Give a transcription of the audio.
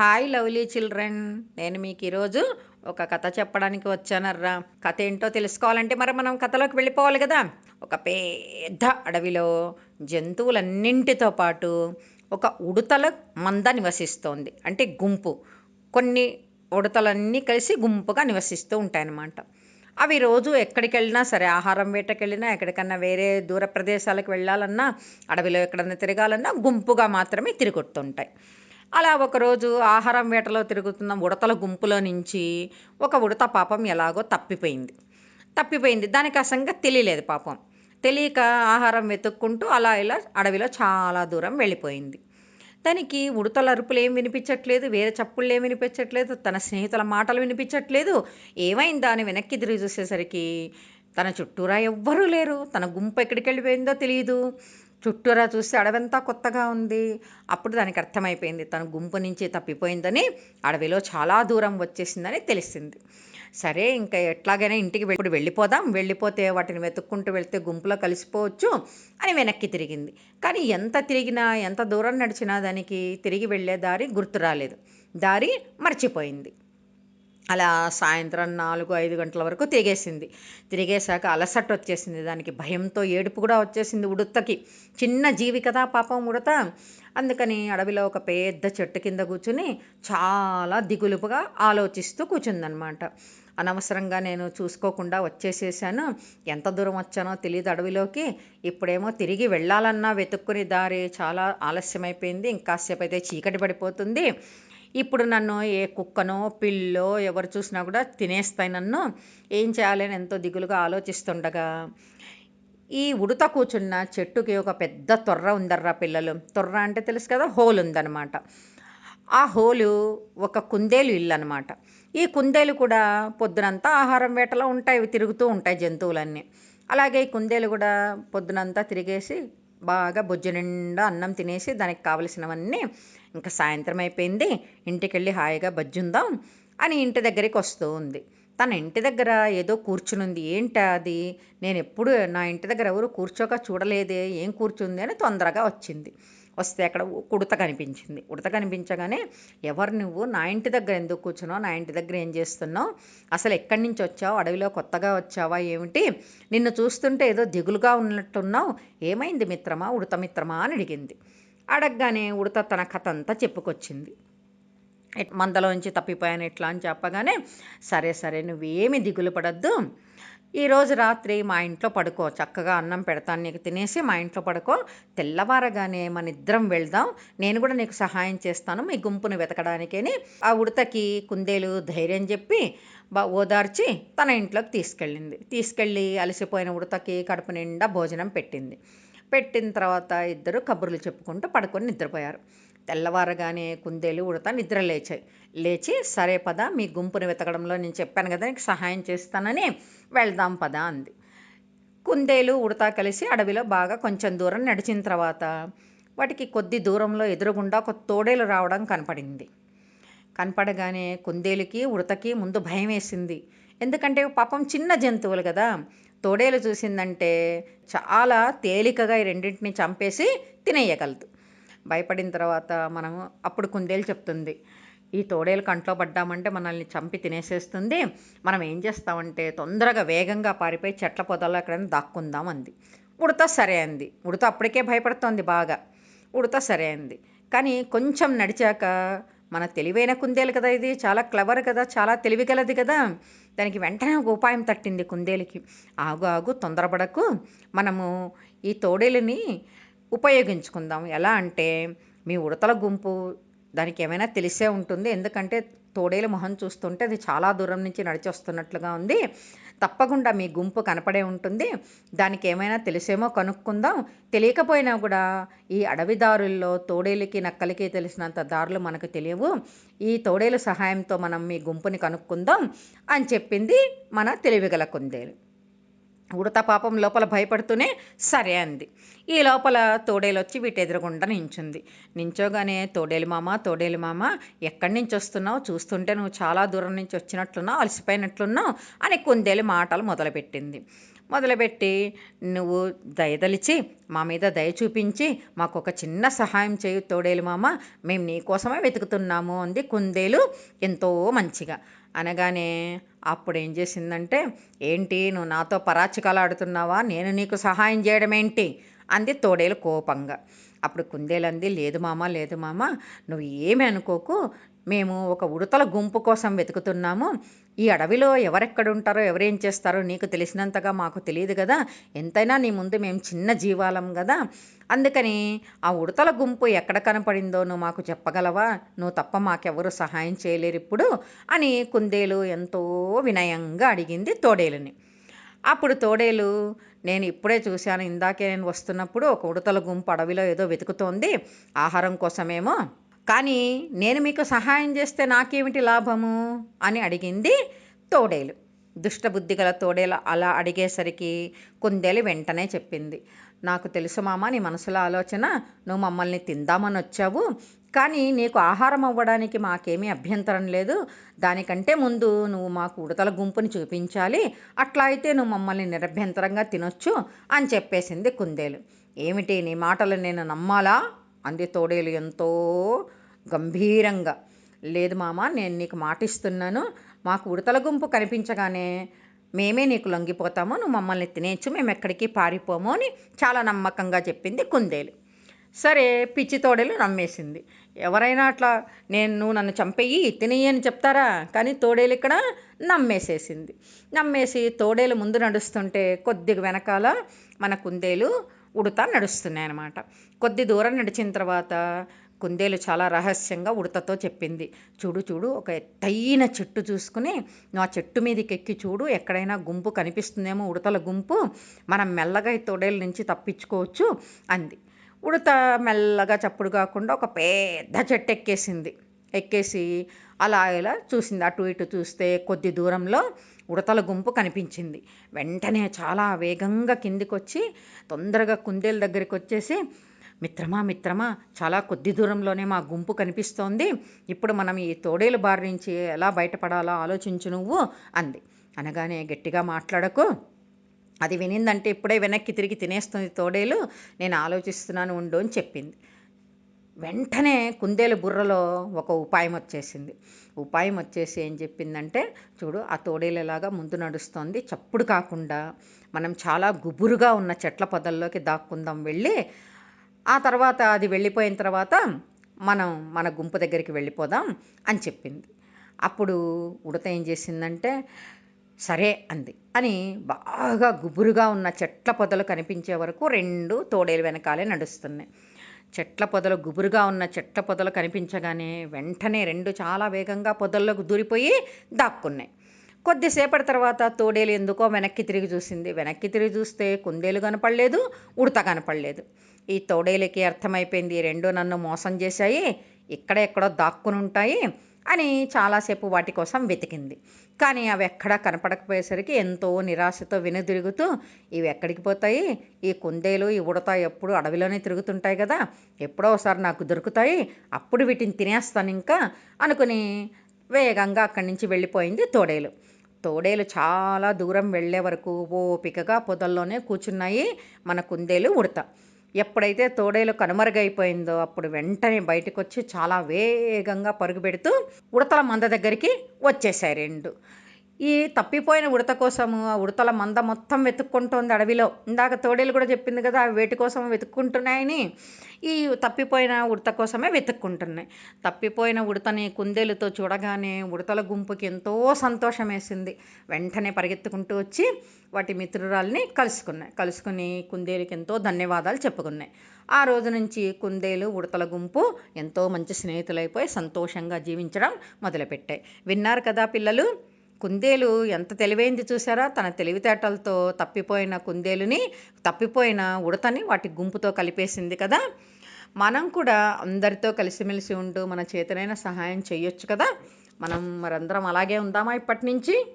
Hi lovely children. నేను మీకు ఈరోజు ఒక కథ చెప్పడానికి వచ్చానర్రా. కథ ఏంటో తెలుసుకోవాలంటే మరి మనం కథలోకి వెళ్ళిపోవాలి కదా. ఒక పెద్ద అడవిలో జంతువులన్నింటితో పాటు ఒక ఉడతల మంద నివసిస్తోంది. అంటే గుంపు. కొన్ని ఉడతలన్నీ కలిసి గుంపుగా నివసిస్తూ ఉంటాయన్నమాట. అవి రోజు ఎక్కడికి వెళ్ళినా సరే ఆహారం వేటకి వెళ్ళినా ఎక్కడికన్నా వేరే దూర ప్రదేశాలకు వెళ్ళాలన్నా అడవిలో ఎక్కడన్నా తిరగాలన్నా గుంపుగా మాత్రమే తిరుగుతుంటాయి. అలా ఒకరోజు ఆహారం వేటలో తిరుగుతున్న ఉడతల గుంపులో నుంచి ఒక ఉడత పాపం ఎలాగో తప్పిపోయింది. తప్పిపోయింది. దానికి ఆ సంగతి తెలియలేదు పాపం. తెలియక ఆహారం వెతుక్కుంటూ అలా ఇలా అడవిలో చాలా దూరం వెళ్ళిపోయింది. దానికి ఉడతల అరుపులు ఏం వినిపించట్లేదు వేరే చప్పుళ్ళు ఏం వినిపించట్లేదు తన స్నేహితుల మాటలు వినిపించట్లేదు. ఏమైందా అని వెనక్కి తిరిగి చూసేసరికి తన చుట్టూరా ఎవ్వరూ లేరు. తన గుంపు ఎక్కడికి వెళ్ళిపోయిందో తెలియదు చుట్టూరా చూస్తే అడవంతా కొత్తగా ఉంది. అప్పుడు దానికి అర్థమైపోయింది. తన గుంపు నుంచి తప్పిపోయిందని అడవిలో చాలా దూరం వచ్చేసిందని తెలిసింది. సరే ఇంకా ఎట్లాగైనా ఇంటికి ఇప్పుడు వెళ్ళిపోదాం. వెళ్ళిపోతే వాటిని వెతుక్కుంటూ వెళ్తే గుంపులో కలిసిపోవచ్చు అని వెనక్కి తిరిగింది. కానీ ఎంత తిరిగినా ఎంత దూరం నడిచినా దానికి తిరిగి వెళ్ళే దారి గుర్తు రాలేదు. దారి మర్చిపోయింది. అలా సాయంత్రం నాలుగు ఐదు గంటల వరకు తిరిగేసింది. తిరిగేశాక అలసట వచ్చేసింది దానికి. భయంతో ఏడుపు కూడా వచ్చేసింది ఉడతకి. చిన్న జీవి కదా పాపం ఉడత. అందుకని అడవిలో ఒక పెద్ద చెట్టు కింద కూర్చుని చాలా దిగులుపుగా ఆలోచిస్తూ కూర్చుందనమాట. అనవసరంగా నేను చూసుకోకుండా వచ్చేసేసాను. ఎంత దూరం వచ్చానో తెలియదు అడవిలోకి. ఇప్పుడేమో తిరిగి వెళ్ళాలన్నా వెతుక్కుని దారి చాలా ఆలస్యమైపోయింది. ఇంకాసేపు అయితే చీకటి పడిపోతుంది. ఇప్పుడు నన్ను ఏ కుక్కనో పిల్లో ఎవరు చూసినా కూడా తినేస్తాయి నన్ను. ఏం చేయాలని ఎంతో దిగులుగా ఆలోచిస్తుండగా ఈ ఉడత కూర్చున్న చెట్టుకి ఒక పెద్ద తొర్ర ఉందర్రా పిల్లలు. తొర్ర అంటే తెలుసు కదా హోల్ ఉందన్నమాట. ఆ హోలు ఒక కుందేలు ఇల్లు అనమాట ఈ కుందేలు కూడా పొద్దునంతా ఆహారం వేటలో ఉంటాయి తిరుగుతూ ఉంటాయి జంతువులన్నీ. అలాగే ఈ కుందేలు కూడా పొద్దునంతా తిరిగేసి బాగా బొజ్జు నిండా అన్నం తినేసి దానికి కావలసినవన్నీ ఇంకా సాయంత్రం అయిపోయింది. ఇంటికి వెళ్ళి హాయిగా బజ్జుందాం అని ఇంటి దగ్గరికి వస్తూ ఉంది. తన ఇంటి దగ్గర ఏదో కూర్చునుంది. ఏంటి అది? నేను ఎప్పుడు నా ఇంటి దగ్గర ఎవరు కూర్చోక చూడలేదే. ఏం కూర్చుంది అని తొందరగా వచ్చింది. వస్తే అక్కడ ఉడత కనిపించింది. ఉడత కనిపించగానే ఎవరు నువ్వు? నా ఇంటి దగ్గర ఎందుకు కూర్చున్నావు? నా ఇంటి దగ్గర ఏం చేస్తున్నావు? అసలు ఎక్కడి నుంచి వచ్చావు? అడవిలో కొత్తగా వచ్చావా? ఏమిటి? నిన్ను చూస్తుంటే ఏదో దిగులుగా ఉన్నట్టున్నావు? ఏమైంది మిత్రమా? ఉడత మిత్రమా? అని అడిగింది. అడగగానే ఉడత తన కథ అంతా చెప్పుకొచ్చింది. మందలోంచి తప్పిపోయాను ఎట్లా అని చెప్పగానే సరే సరే నువ్వేమి దిగులు పడద్దు. ఈరోజు రాత్రి మా ఇంట్లో పడుకో చక్కగా అన్నం పెడతాను నీకు తినేసి మా ఇంట్లో పడుకో. తెల్లవారగానే మన ఇద్దరం వెళ్దాం. నేను కూడా నీకు సహాయం చేస్తాను మీ గుంపును వెతకడానికని. ఆ ఉడతకి కుందేలు ధైర్యం చెప్పి బా ఓదార్చి తన ఇంట్లోకి తీసుకెళ్ళింది. తీసుకెళ్ళి అలసిపోయిన ఉడతకి కడుపు నిండా భోజనం పెట్టింది. పెట్టిన తర్వాత ఇద్దరు కబుర్లు చెప్పుకుంటూ పడుకొని నిద్రపోయారు. తెల్లవారగానే కుందేలు ఉడత నిద్ర లేచాయి లేచి సరే పద మీ గుంపుని వెతకడంలో నేను చెప్పాను కదా నీకు సహాయం చేస్తానని వెళ్దాం పద అంది. కుందేలు ఉడత కలిసి అడవిలో బాగా కొంచెం దూరం నడిచిన తర్వాత వాటికి కొద్ది దూరంలో ఎదురుగుండా ఒక తోడేలు రావడం కనపడింది. కనపడగానే కుందేలుకి ఉడతకి ముందు భయం వేసింది. ఎందుకంటే పాపం చిన్న జంతువులు కదా తోడేలు చూసిందంటే చాలా తేలికగా ఈ రెండింటిని చంపేసి తినేయగలదు. భయపడిన తర్వాత మనము అప్పుడు కుందేలు చెప్తుంది ఈ తోడేలు కంట్లో పడ్డామంటే మనల్ని చంపి తినేసేస్తుంది. మనం ఏం చేస్తామంటే తొందరగా వేగంగా పారిపోయి చెట్ల పొదల్లో ఎక్కడైనా దాక్కుందాం అంది. ఉడత సరే అంది. ఉడత అప్పటికే భయపడుతోంది బాగా. ఉడత సరే అంది. కానీ కొంచెం నడిచాక మన తెలివైన కుందేలు కదా ఇది. చాలా క్లవర్ కదా. చాలా తెలివిగలది కదా. దానికి వెంటనే ఒక ఉపాయం తట్టింది కుందేలుకి. ఆగు ఆగు తొందరపడకు. మనము ఈ తోడేలుని ఉపయోగించుకుందాం. ఎలా అంటే మీ ఉడతల గుంపు దానికి ఏమైనా తెలిసే ఉంటుంది. ఎందుకంటే తోడేలు మొహం చూస్తుంటే అది చాలా దూరం నుంచి నడిచి వస్తున్నట్లుగా ఉంది. తప్పకుండా మీ గుంపు కనపడే ఉంటుంది. దానికి ఏమైనా తెలిసేమో కనుక్కుందాం. తెలియకపోయినా కూడా ఈ అడవిదారుల్లో తోడేలుకి నక్కలకి తెలిసినంత దారులు మనకు తెలియవు. ఈ తోడేలు సహాయంతో మనం మీ గుంపుని కనుక్కుందాం అని చెప్పింది మన తెలివిగల కుందేలు. ఉడత పాపం లోపల భయపడుతూనే సరే అంది. ఈ లోపల తోడేలు వచ్చి వీటి ఎదురుగుండా నించుంది. నించోగానే తోడేలు మామ తోడేలు మామ ఎక్కడి నుంచి వస్తున్నావు? చూస్తుంటే నువ్వు చాలా దూరం నుంచి వచ్చినట్లున్నావు అలసిపోయినట్లున్నావు అని కుందేలు మాటలు మొదలుపెట్టింది. మొదలుపెట్టి నువ్వు దయదలిచి మా మీద దయ చూపించి మాకు ఒక చిన్న సహాయం చేయు తోడేలు మామ. మేము నీకోసమే వెతుకుతున్నాము అంది కుందేలు ఎంతో మంచిగా. అనగానే అప్పుడు ఏం చేసిందంటే ఏంటి నువ్వు నాతో పరాచికాలు ఆడుతున్నావా? నేను నీకు సహాయం చేయడం ఏంటి అంది తోడేలు కోపంగా. అప్పుడు కుందేలు అంది లేదు మామ లేదు మామ నువ్వు ఏమి అనుకోకు మేము ఒక ఉడతల గుంపు కోసం వెతుకుతున్నాము. ఈ అడవిలో ఎవరెక్కడుంటారో ఎవరేం చేస్తారో నీకు తెలిసినంతగా మాకు తెలియదు కదా. ఎంతైనా నీ ముందు మేము చిన్న జీవాలం కదా. అందుకని ఆ ఉడతల గుంపు ఎక్కడ కనపడిందో నువ్వు మాకు చెప్పగలవా? నువ్వు తప్ప మాకెవరు సహాయం చేయలేరు ఇప్పుడు అని కుందేలు ఎంతో వినయంగా అడిగింది తోడేలుని. అప్పుడు తోడేలు నేను ఇప్పుడే చూశాను ఇందాకే నేను వస్తున్నప్పుడు ఒక ఉడతల గుంపు అడవిలో ఏదో వెతుకుతోంది. ఆహారం కోసమేమో కానీ నేను మీకు సహాయం చేస్తే నాకేమిటి లాభము? అని అడిగింది తోడేలు. దుష్టబుద్ధి గల తోడేలు అలా అడిగేసరికి కుందేలు వెంటనే చెప్పింది. నాకు తెలుసు మామ నీ మనసులో ఆలోచన నువ్వు మమ్మల్ని తిందామని వచ్చావు కానీ నీకు ఆహారం అవ్వడానికి మాకేమీ అభ్యంతరం లేదు. దానికంటే ముందు నువ్వు మాకు ఉడతల గుంపుని చూపించాలి అట్లా అయితే నువ్వు మమ్మల్ని నిరభ్యంతరంగా తినొచ్చు అని చెప్పేసింది కుందేలు. ఏమిటి నీ మాటలు నేను నమ్మాలా? అంది తోడేలు ఎంతో గంభీరంగా. లేదు మామ నేను నీకు మాటిస్తున్నాను. మాకు ఉడతల గుంపు కనిపించగానే మేమే నీకు లొంగిపోతాము. నువ్వు మమ్మల్ని తినేచ్చు మేము ఎక్కడికి పారిపోము అని చాలా నమ్మకంగా చెప్పింది కుందేలు. సరే పిచ్చి తోడేలు నమ్మేసింది. ఎవరైనా అట్లా నేను నువ్వు నన్ను చంపేయి తినేయి అని చెప్తారా? కానీ తోడేలు ఇక్కడ నమ్మేసేసింది. నమ్మేసి తోడేలు ముందు నడుస్తుంటే కొద్దిగా వెనకాల మన కుందేలు ఉడత నడుస్తున్నాయి అన్నమాట కొద్ది దూరం నడిచిన తర్వాత కుందేలు చాలా రహస్యంగా ఉడతతో చెప్పింది. చూడు చూడు ఒక ఎత్తైన చెట్టు చూసుకుని ఆ చెట్టు మీదకి ఎక్కి చూడు ఎక్కడైనా గుంపు కనిపిస్తుందేమో ఉడతల గుంపు మనం మెల్లగా ఈ తొడేల నుంచి తప్పించుకోవచ్చు అంది. ఉడత మెల్లగా చప్పుడు కాకుండా ఒక పెద్ద చెట్టు ఎక్కేసింది. ఎక్కేసి అలా ఇలా చూసింది. అటు ఇటు చూస్తే కొద్ది దూరంలో ఉడతల గుంపు కనిపించింది. వెంటనే చాలా వేగంగా కిందికి వచ్చి తొందరగా కుందేల దగ్గరికి వచ్చేసి మిత్రమా మిత్రమా చాలా కొద్ది దూరంలోనే మా గుంపు కనిపిస్తోంది. ఇప్పుడు మనం ఈ తోడేలు బారి నుంచి ఎలా బయటపడాలో ఆలోచించు నువ్వు అంది. అనగానే గట్టిగా మాట్లాడకు. అది వినిందంటే ఇప్పుడే వెనక్కి తిరిగి తినేస్తుంది తోడేలు. నేను ఆలోచిస్తున్నాను ఉండు అని చెప్పింది. వెంటనే కుందేలు బుర్రలో ఒక ఉపాయం వచ్చేసింది. ఉపాయం వచ్చేసి ఏం చెప్పిందంటే చూడు ఆ తోడేలులాగా ముందు నడుస్తోంది. చప్పుడు కాకుండా మనం చాలా గుబురుగా ఉన్న చెట్ల పొదల్లోకి దాక్కుందాం వెళ్ళి ఆ తర్వాత అది వెళ్ళిపోయిన తర్వాత మనం మన గుంపు దగ్గరికి వెళ్ళిపోదాం అని చెప్పింది. అప్పుడు ఉడత ఏం చేసిందంటే సరే అంది అని బాగా గుబురుగా ఉన్న చెట్ల పొదలు కనిపించే వరకు రెండు తోడేలు వెనకాలే నడుస్తున్నాయి. చెట్ల పొదలు గుబురుగా ఉన్న చెట్ల పొదలు కనిపించగానే వెంటనే రెండు చాలా వేగంగా పొదల్లోకి దూరిపోయి దాక్కున్నాయి. కొద్దిసేపటి తర్వాత తోడేలు ఎందుకో వెనక్కి తిరిగి చూసింది. వెనక్కి తిరిగి చూస్తే కుందేలు కనపడలేదు ఉడత కనపడలేదు. ఈ తోడేలకి అర్థమైపోయింది. రెండూ రెండు నన్ను మోసం చేశాయి. ఇక్కడెక్కడో దాక్కుని ఉంటాయి అని చాలాసేపు వాటి కోసం వెతికింది. కానీ అవి ఎక్కడా కనపడకపోయేసరికి ఎంతో నిరాశతో వెనుదిరుగుతూ ఇవి ఎక్కడికి పోతాయి? ఈ కుందేలు ఈ ఉడత ఎప్పుడు అడవిలోనే తిరుగుతుంటాయి కదా. ఎప్పుడో ఒకసారి నాకు దొరుకుతాయి. అప్పుడు వీటిని తినేస్తాను ఇంకా అనుకుని వేగంగా అక్కడి నుంచి వెళ్ళిపోయింది తోడేలు. తోడేలు చాలా దూరం వెళ్ళే వరకు ఓపికగా పొదల్లోనే కూర్చున్నాయి మన కుందేలు ఉడత. ఎప్పుడైతే తోడేలు కనుమరుగైపోయిందో అప్పుడు వెంటనే బయటకు వచ్చి చాలా వేగంగా పరుగు పెడుతూ ఉడతల మంద దగ్గరికి వచ్చేసాయి రెండు. ఈ తప్పిపోయిన ఉడత కోసము ఆ ఉడతల మంద మొత్తం వెతుక్కుంటోంది అడవిలో. ఇందాక తోడేలు కూడా చెప్పింది కదా అవి వేటి కోసం వెతుక్కుంటున్నాయని. ఈ తప్పిపోయిన ఉడత కోసమే వెతుక్కుంటున్నాయి. తప్పిపోయిన ఉడతని కుందేలుతో చూడగానే ఉడతల గుంపుకి ఎంతో సంతోషం వేసింది వెంటనే పరిగెత్తుకుంటూ వచ్చి వాటి మిత్రురాల్ని కలుసుకున్నాయి. కలుసుకుని కుందేలుకి ఎంతో ధన్యవాదాలు చెప్పుకున్నాయి. ఆ రోజు నుంచి కుందేలు ఉడతల గుంపు ఎంతో మంచి స్నేహితులైపోయి సంతోషంగా జీవించడం మొదలుపెట్టాయి. విన్నారు కదా పిల్లలు కుందేలు ఎంత తెలివైంది చూసారా? తన తెలివితేటలతో తప్పిపోయిన కుందేలుని తప్పిపోయిన ఉడతని వాటి గుంపుతో కలిపేసింది కదా? మనం కూడా అందరితో కలిసిమెలిసి ఉంటూ మన చేతనైన సహాయం చేయొచ్చు కదా? మనం మరందరం అలాగే ఉందామా ఇప్పటి నుంచి?